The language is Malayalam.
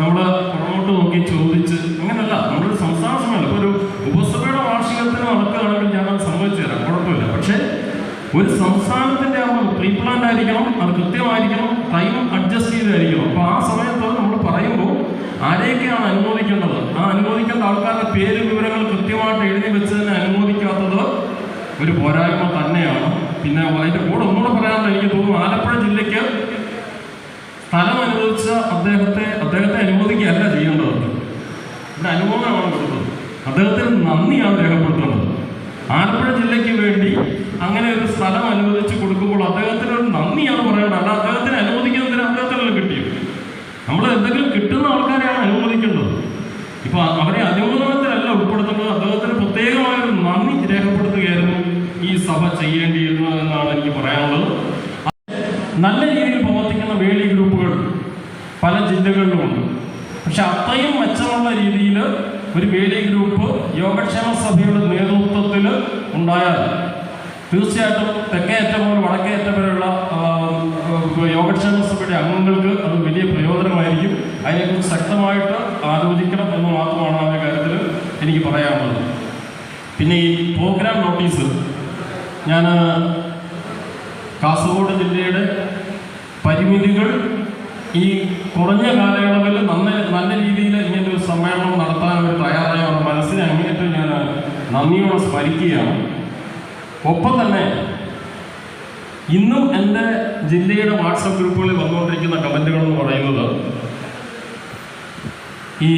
നമ്മൾ പുറകോട്ട് നോക്കി ചോദിച്ച് അങ്ങനല്ല നമ്മളൊരു സംസ്ഥാന സമ്മേളനം. ഇപ്പോൾ ഒരു ഉപസഭയുടെ വാർഷികത്തിന് നടക്കുകയാണെങ്കിൽ ഞാൻ അത് സംഭവിച്ചു തരാം കുഴപ്പമില്ല. പക്ഷേ ഒരു സംസ്ഥാനത്തിന്റെ ആകുമ്പോൾ പ്രീ പ്ലാൻ ആയിരിക്കണം അത് കൃത്യമായിരിക്കണം ടൈം അഡ്ജസ്റ്റ് ചെയ്തായിരിക്കണം. അപ്പോൾ ആ സമയത്ത് നമ്മൾ പറയുമ്പോൾ ആരെയൊക്കെയാണ് അനുമോദിക്കേണ്ടത്? ആ അനുമോദിക്കേണ്ട ആൾക്കാരുടെ പേര് വിവരങ്ങൾ കൃത്യമായിട്ട് എഴുതി വെച്ചതിനെ അനുമോദിക്കാത്തത് ഒരു പോരായ്മ തന്നെയാണ്. പിന്നെ അതിന്റെ കൂടെ ഒന്നുകൂടെ പറയാനുള്ള എനിക്ക് തോന്നുന്നു ആലപ്പുഴ ജില്ലയ്ക്ക് സ്ഥലം അനുവദിച്ച അദ്ദേഹത്തെ അദ്ദേഹത്തെ അനുമോദിക്കുകയല്ല ചെയ്യേണ്ടത് അനുമോദനമാണ് കൊടുത്തത് അദ്ദേഹത്തിന് നന്ദിയാണ് രേഖപ്പെടുത്തുന്നത്. ആലപ്പുഴ ജില്ലയ്ക്ക് വേണ്ടി അങ്ങനെ ഒരു സ്ഥലം അനുവദിച്ച് കൊടുക്കുമ്പോൾ അദ്ദേഹത്തിന് ഒരു നന്ദിയാണ് പറയേണ്ടത് അല്ല അദ്ദേഹത്തിന് അനുവദിക്കുന്നതിന് അദ്ദേഹത്തിനല്ല കിട്ടിയത് നമ്മൾ എന്തെങ്കിലും കിട്ടുന്ന ആൾക്കാരെയാണ് അനുവദിക്കേണ്ടത് ഇപ്പൊ അവരെ അനുമോദനത്തിലല്ല ഉൾപ്പെടുത്തുന്നത്. അദ്ദേഹത്തിന് പ്രത്യേകമായൊരു നന്ദി രേഖപ്പെടുത്തുകയായിരുന്നു ഈ സഭ ചെയ്യേണ്ടിയിരുന്നത് എന്നാണ് എനിക്ക് പറയാനുള്ളത്. നല്ല രീതിയിൽ പ്രവർത്തിക്കുന്ന വേളി ഗ്രൂപ്പുകൾ പല ജില്ലകളിലുമുണ്ട് പക്ഷെ അത്രയും മെച്ചമുള്ള രീതിയിൽ ഒരു വേലി ഗ്രൂപ്പ് യോഗക്ഷേമ സഭയുടെ നേതൃത്വത്തിൽ ഉണ്ടായാൽ തീർച്ചയായിട്ടും തെക്കേ അറ്റം മുതൽ വടക്കേ വരെയുള്ള ആ, ആ, യോഗക്ഷേമ സഭയുടെ അംഗങ്ങൾക്ക് അത് വലിയ പ്രയോജനമായിരിക്കും. അതിനെക്കുറിച്ച് ശക്തമായിട്ട് ആലോചിക്കണം എന്ന് മാത്രമാണ് ആ കാര്യത്തിൽ എനിക്ക് പറയാനുള്ളത്. പിന്നെ ഈ പ്രോഗ്രാം നോട്ടീസ് ഞാൻ കാസർഗോഡ് ജില്ലയുടെ പരിമിതികൾ ഈ കുറഞ്ഞ കാലയളവിൽ നല്ല നല്ല രീതിയിൽ ഇങ്ങനെ ഒരു സമ്മേളനം നടത്താൻ അവർ തയ്യാറായ മനസ്സിനെ അങ്ങേറ്റം ഞാൻ നന്ദിയോടെ സ്മരിക്കുകയാണ്. ഒപ്പം തന്നെ ഇന്നും എന്റെ ജില്ലയുടെ വാട്സപ്പ് ഗ്രൂപ്പുകളിൽ വന്നുകൊണ്ടിരിക്കുന്ന കമന്റുകൾ എന്ന് പറയുന്നത് ഈ